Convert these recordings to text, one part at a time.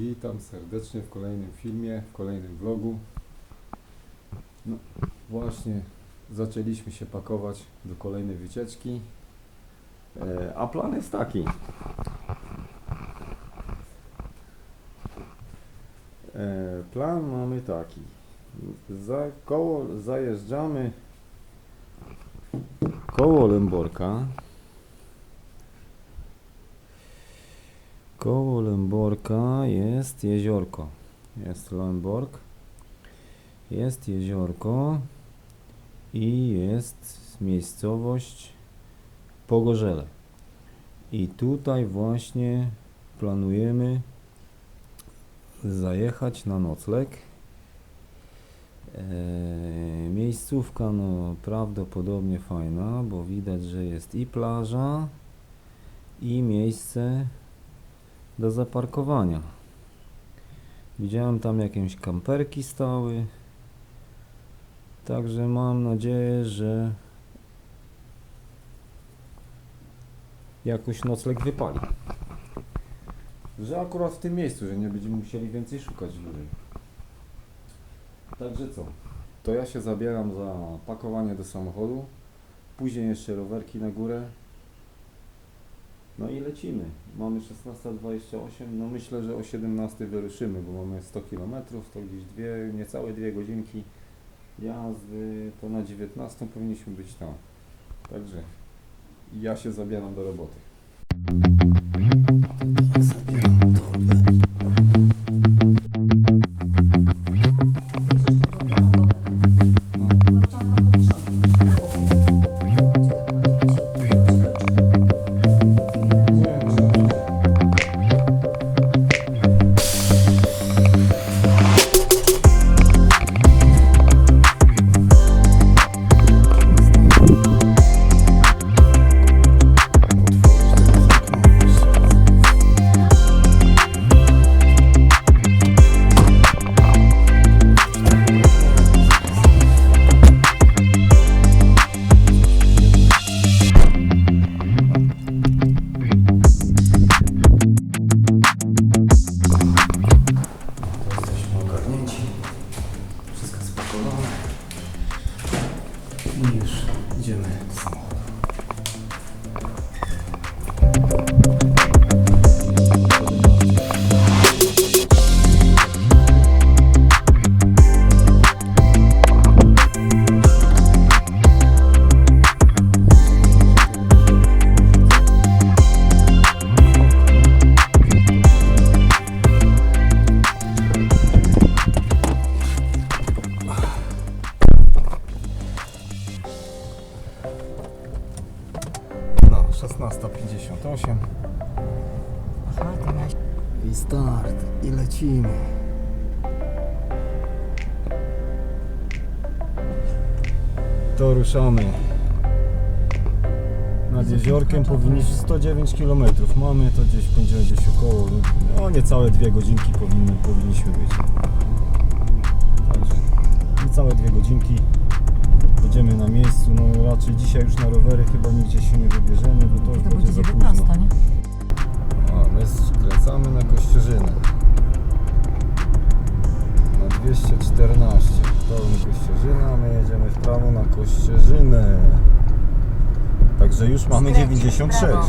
Witam serdecznie w kolejnym filmie, w kolejnym vlogu. No, właśnie zaczęliśmy się pakować do kolejnej wycieczki. E, a plan jest taki. E, plan mamy taki. Za koło zajeżdżamy koło Lęborka. Koło Lęborka jest jeziorko. Jest Lęborg. Jest jeziorko i jest miejscowość Pogorzele. I tutaj właśnie planujemy zajechać na nocleg. Eee, miejscówka no prawdopodobnie fajna, bo widać, że jest i plaża i miejsce do zaparkowania. Widziałem tam jakieś kamperki stały. Także mam nadzieję, że jakoś nocleg wypali. Że akurat w tym miejscu, że nie będziemy musieli więcej szukać dłużej. Także co? To ja się zabieram za pakowanie do samochodu. Później jeszcze rowerki na górę. No i lecimy. Mamy 16.28. No myślę, że o 17 wyruszymy, bo mamy 100 km, to gdzieś dwie, niecałe dwie godzinki jazdy, to na 19 powinniśmy być tam. Także ja się zabieram do roboty. I już idziemy No, 16.58. I start. I lecimy. To ruszamy. Nad jeziorkiem powinniśmy 109 km. Mamy to gdzieś będzie gdzieś około, no niecałe dwie godzinki powinny, powinniśmy być. Także niecałe dwie godzinki. Będziemy na miejscu, no raczej dzisiaj już na rowery chyba nigdzie się nie wybierzemy, bo to już To będzie będzie za 19, późno. nie? A, my skręcamy na Kościerzynę. Na 214. Dolny Kościerzyna, my jedziemy w prawo na Kościerzynę. Także już mamy Skręć w 96. prawo.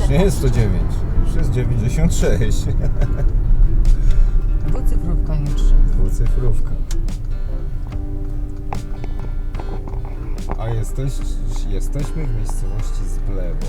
Już nie jest 109, już jest 96. Dwucyfrówka, nie trzy. Dwucyfrówka. A jesteś, jesteśmy w miejscowości Zblewo.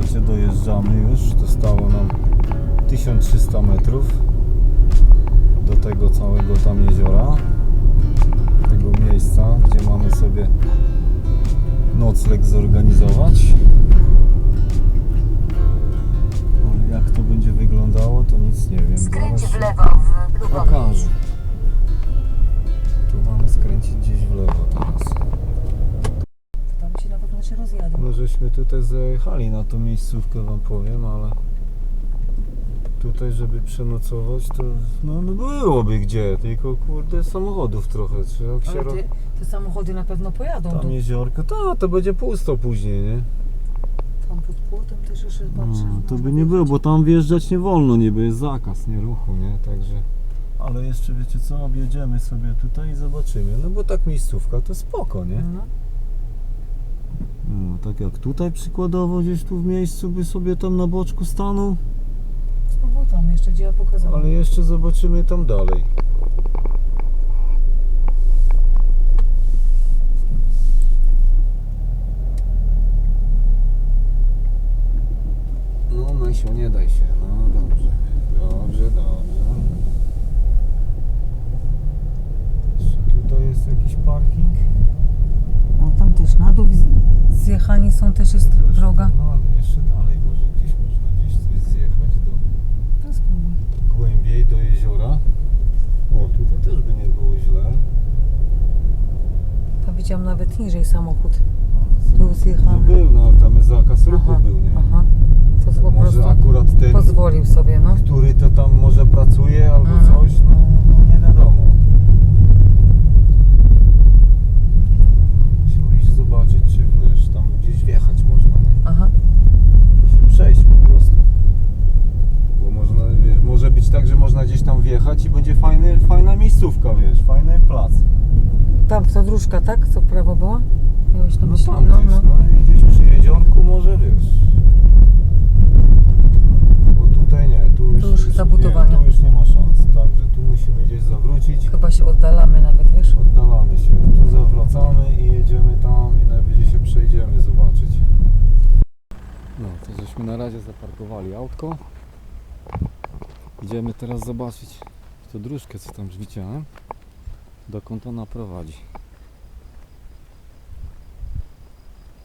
słuchajcie, dojeżdżamy już. Zostało nam 1300 metrów do tego całego tam jeziora. Tego miejsca, gdzie mamy sobie nocleg zorganizować. No, jak to będzie wyglądało, to nic nie wiem. Skręć w lewo w Lubowic. Pokażę. Tu mamy skręcić gdzieś w lewo teraz. Się. No żeśmy tutaj zajechali na tą miejscówkę wam powiem, ale tutaj żeby przenocować to no, no byłoby gdzie, tylko kurde samochodów trochę, czy jak się Ale ro... te, te samochody na pewno pojadą. tam do, jeziorko, to, to będzie pusto później, nie? tam pod płotem też jeszcze patrzę. No, to by nie było, bo tam wjeżdżać nie wolno niby, jest zakaz, nie ruchu, nie, także... Ale jeszcze wiecie co, objedziemy sobie tutaj i zobaczymy, no bo tak miejscówka to spoko, nie? No. No, tak jak tutaj przykładowo gdzieś tu w miejscu by sobie tam na boczku stanął, Znowu tam jeszcze gdzie ja pokazałam. ale jeszcze zobaczymy tam dalej. No Mysio, nie daj się, no dobrze, dobrze, dobrze. Jeszcze tutaj jest jakiś parking. O, tam też na dół z- zjechani są, też jest droga. No ale jeszcze dalej, może gdzieś można gdzieś coś zjechać do... To spróbuj. głębiej do jeziora. O, tutaj też by nie było źle. Tam widziałam nawet niżej samochód. Był zjechany. No był, no ale tam jest zakaz ruchu Aha, był, nie? Aha. To po Może prostu akurat ten, pozwolił sobie, no. który to tam może pracuje albo Mhm. coś, no, no nie wiadomo. Musiał iść zobaczyć, czy wiesz, tam gdzieś wjechać? Aha. się przejść po prostu. Bo można, wiesz, może być tak, że można gdzieś tam wjechać i będzie fajny, fajna miejscówka, wiesz, fajny plac. Tam ta dróżka, tak? Co prawo była? Miałeś na No myśli? tam gdzieś, no i gdzieś przy jeziorku może, wiesz. Bo tutaj nie, tu już, już zabudowanie. Nie, tu już nie ma szans, także tu musimy gdzieś zawrócić. Chyba się oddalamy nawet, wiesz? Oddalamy się, tu zawracamy i jedziemy tam i najwyżej się przejdziemy. No, żeśmy na razie zaparkowali autko. Idziemy teraz zobaczyć tą dróżkę, co tam widziałem. Dokąd ona prowadzi.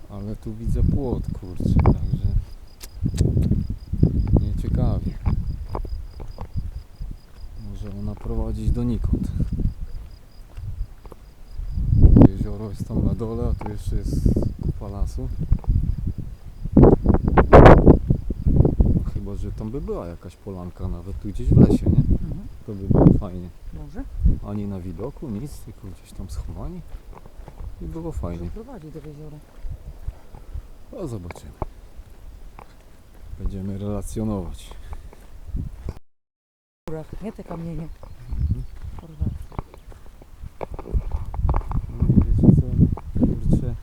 Ale tu widzę płot, kurczę, także nieciekawie. Może ona prowadzić donikąd. Jezioro jest tam na dole, a tu jeszcze jest kupa lasu. No, chyba, że tam by była jakaś polanka nawet tu gdzieś w lesie, nie? Mhm. To by było fajnie. Może? Ani na widoku, nic, tylko gdzieś tam schowani. I było fajnie. Prowadzi do jeziora. No zobaczymy. Będziemy relacjonować. Nie te kamienie. Mhm. Chorwackie. No i wiecie co, kurczę,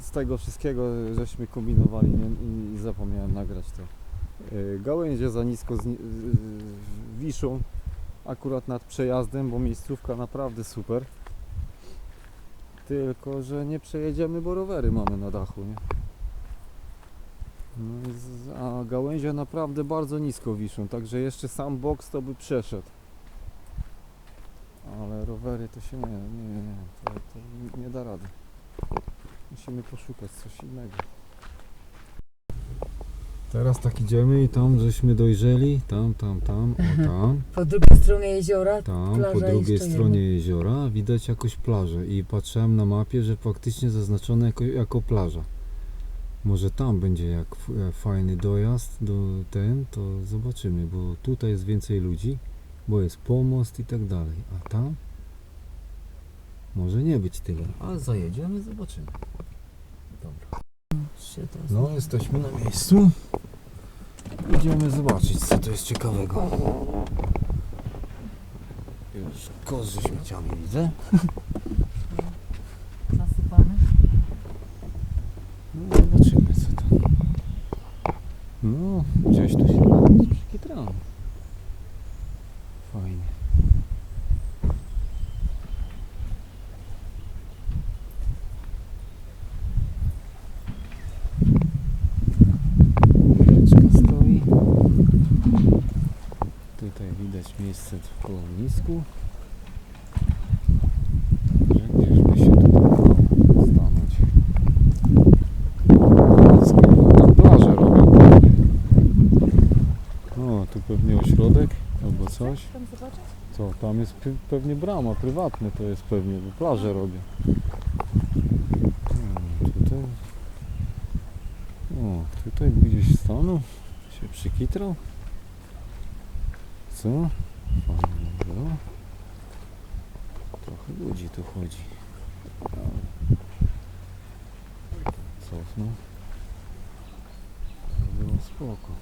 z tego wszystkiego żeśmy kombinowali nie, i zapomniałem nagrać to. Yy, Gałęzie za nisko zni- wiszą akurat nad przejazdem, bo miejscówka naprawdę super. Tylko, że nie przejedziemy, bo rowery mamy na dachu, nie? No a gałęzie naprawdę bardzo nisko wiszą, także jeszcze sam boks to by przeszedł. Ale rowery to się nie, nie, nie, to, to nie da rady. Musimy poszukać coś innego. Teraz tak idziemy i tam żeśmy dojrzeli, tam, tam, tam, o tam, Po drugiej stronie jeziora tam, plaża po drugiej jeszcze stronie jeziora widać jakąś plażę i patrzyłem na mapie, że faktycznie zaznaczone jako, jako plaża. Może tam będzie jak f- e, fajny dojazd do ten, to zobaczymy, bo tutaj jest więcej ludzi, bo jest pomost i tak dalej, a tam może nie być tyle, ale zajedziemy, zobaczymy. Dobra. To No, jesteśmy na miejscu. Idziemy zobaczyć, co to jest ciekawego. Już kosz ze śmieciami widzę. zasypane. No, zobaczymy, co tam. No, gdzieś tu się nawet przykitramy. Fajnie. Reczka stoi. Tutaj widać miejsce w kołownisku. Że gdzieś by się tutaj dało stanąć. Tam plażę robią. coś? Tam zobaczyć? Co, tam jest pe- pewnie brama, prywatne to jest pewnie, bo plażę robię. Hmm, tutaj... O, tutaj gdzieś stanął, się przykitrał. Co? Fajnie. Trochę ludzi tu chodzi. Cofnął. To Było spoko.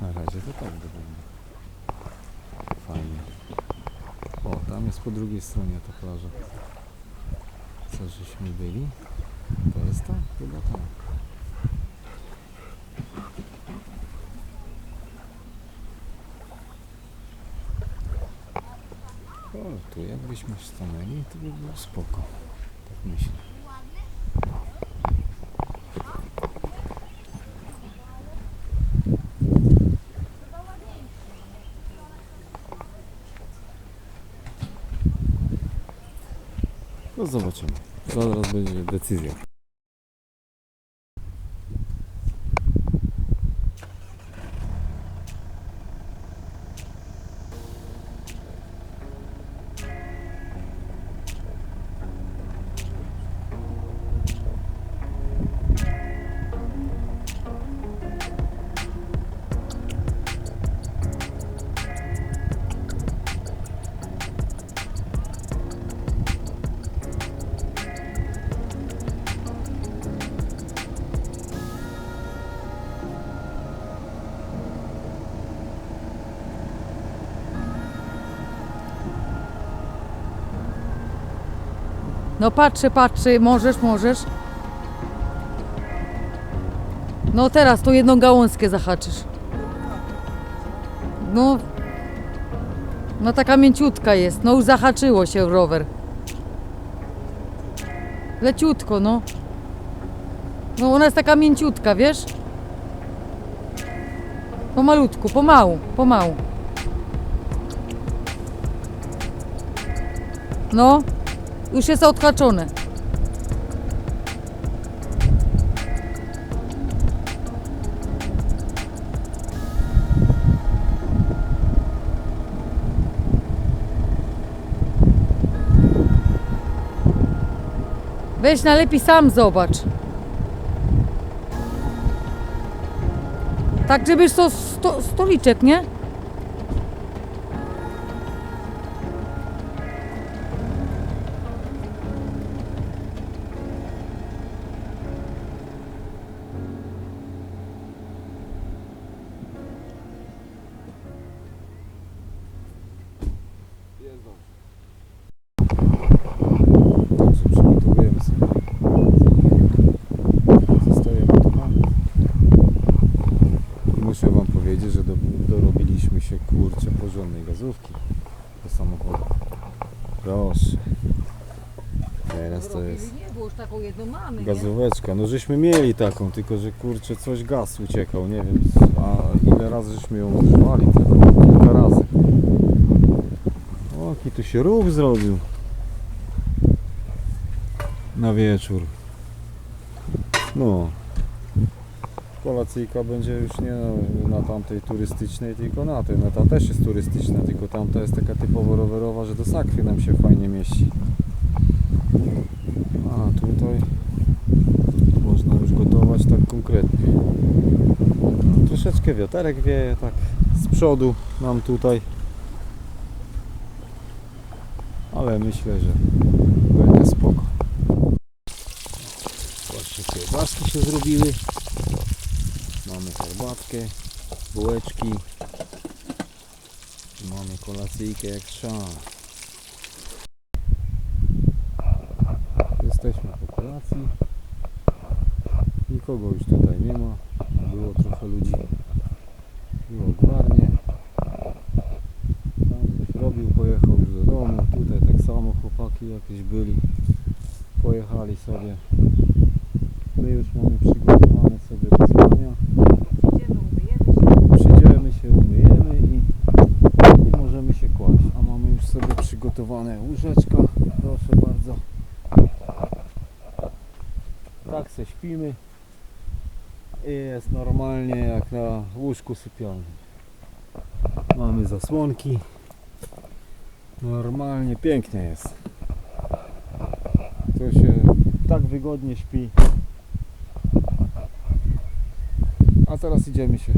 Na razie to tak wygląda. Fajnie. O, tam jest po drugiej stronie ta plaża. Co żeśmy byli? To jest tam? Chyba tam. O, tu jakbyśmy stanęli, to by było spoko. Tak myślę. No zobaczymy. Zaraz będzie decyzja. No patrzę, patrzę, możesz, możesz. No teraz tą jedną gałązkę zahaczysz. No. No taka mięciutka jest. No już zahaczyło się rower. Leciutko, no. No ona jest taka mięciutka, wiesz? Pomalutku, pomału, pomału. No, już jest odhaczone. Weź najlepiej sam zobacz. Tak, żebyś to sto, stoliczek, nie? Gazówki do samochodu. Proszę. Teraz to jest Nie, bo już taką jedną mamy, gazóweczka. No żeśmy mieli taką, tylko że kurczę coś gaz uciekał, nie wiem. A ile razy żeśmy ją używali? Tylko kilka razy. O, jaki tu się ruch zrobił. Na wieczór. No. Kolacyjka będzie już nie na tamtej turystycznej, tylko na tej. No ta też jest turystyczna, tylko tamta jest taka typowo rowerowa, że do sakwy nam się fajnie mieści. A tutaj można już gotować tak konkretnie. No, troszeczkę wiaterek wieje tak z przodu nam tutaj. Ale myślę, że będzie spoko. Patrzcie, kiełbaski się zrobiły. Herbatkę, bułeczki. Mamy kolacyjkę jak trzeba. Jesteśmy po kolacji. Nikogo już tutaj nie ma. Było trochę ludzi. Było gwarnie. Tam ktoś robił, pojechał już do domu. Tutaj tak samo chłopaki jakieś byli. Pojechali sobie. My już mamy przygotowane sobie do spania. Idziemy, umyjemy się. Przyjdziemy się, umyjemy i, i możemy się kłaść. A mamy już sobie przygotowane łóżeczka. Proszę bardzo. tak se śpimy. I jest normalnie jak na łóżku sypialnym. Mamy zasłonki. Normalnie pięknie jest. To się tak wygodnie śpi. A teraz idziemy się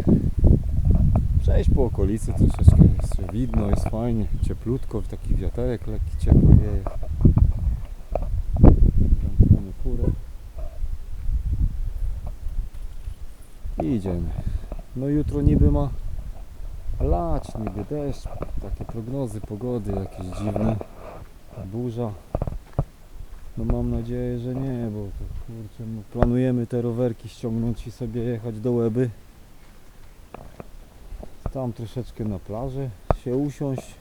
przejść po okolicy troszeczkę. Jest widno, jest fajnie, cieplutko, taki wiaterek lekki ciepły wieje. I idziemy. No jutro niby ma lać, niby deszcz, takie prognozy pogody jakieś dziwne, burza. No mam nadzieję, że nie, bo to kurczę, no planujemy te rowerki ściągnąć i sobie jechać do Łeby. Tam troszeczkę na plaży się usiąść,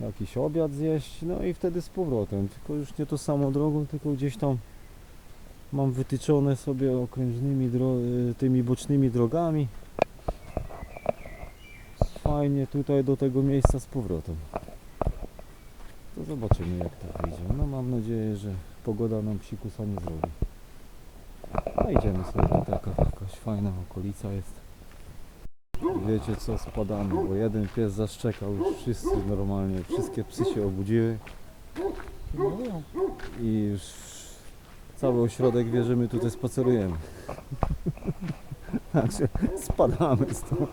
jakiś obiad zjeść, no i wtedy z powrotem. Tylko już nie to samą drogą, tylko gdzieś tam mam wytyczone sobie okrężnymi y, tymi bocznymi drogami. Fajnie tutaj do tego miejsca z powrotem. To zobaczymy jak to wyjdzie. No mam nadzieję, że pogoda nam psikusa nie zrobi. A idziemy sobie, taka jakaś fajna okolica jest. Wiecie co, spadamy, bo jeden pies zaszczekał, już wszyscy normalnie, wszystkie psy się obudziły i już cały ośrodek wie, że my tutaj spacerujemy. Także spadamy stąd.